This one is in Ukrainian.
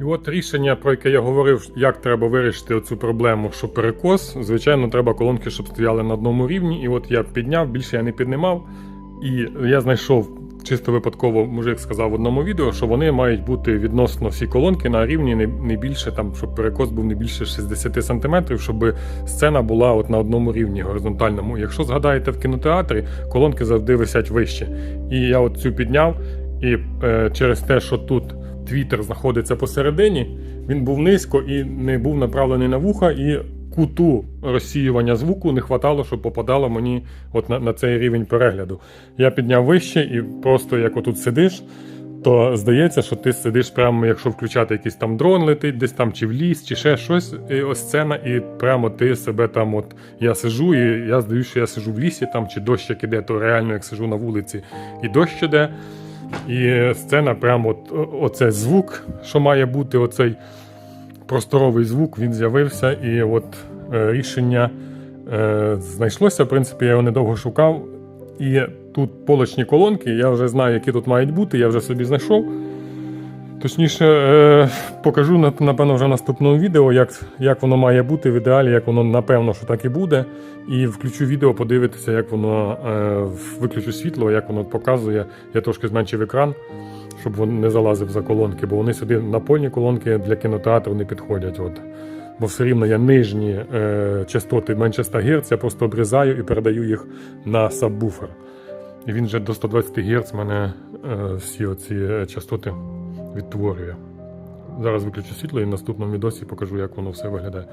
І от рішення, про яке я говорив, як треба вирішити цю проблему, що перекос. Звичайно, треба колонки, щоб стояли на одному рівні. І от я підняв, більше я не піднімав. І я знайшов чисто випадково, мужик сказав в одному відео, що вони мають бути відносно всі колонки на рівні не, більше, там, щоб перекос був не більше 60 см, щоб сцена була от на одному рівні горизонтальному. Якщо згадаєте в кінотеатрі, колонки завжди висять вище. І я от цю підняв, і е, через те, що тут твітер знаходиться посередині, він був низько і не був направлений на вуха, і куту розсіювання звуку не хватало, щоб попадало мені от на, на цей рівень перегляду. Я підняв вище і просто як отут сидиш, то здається, що ти сидиш прямо, якщо включати якийсь там дрон летить, десь там чи в ліс, чи ще щось, і ось сцена, і прямо ти себе там, от я сижу, і я здаю, що я сижу в лісі там, чи дощ як іде, то реально як сижу на вулиці, і дощ іде. І сцена, прямо от, оцей звук, що має бути, оцей просторовий звук, він з'явився, і от е, рішення е, знайшлося. В принципі, я його недовго шукав. І тут полочні колонки, я вже знаю, які тут мають бути, я вже собі знайшов. Точніше, е, покажу напевно вже в наступному відео, як, як воно має бути в ідеалі, як воно напевно, що так і буде. І включу відео, подивитися, як воно е, виключу світло, як воно показує. Я трошки зменшив екран, щоб він не залазив за колонки, бо вони сюди напольні колонки для кінотеатру не підходять. От. Бо все рівно я нижні е, частоти менше 100 Гц, я просто обрізаю і передаю їх на сабвуфер. І він вже до 120 Гц мене всі оці частоти відтворює. Зараз виключу світло і в наступному відосі покажу, як воно все виглядає.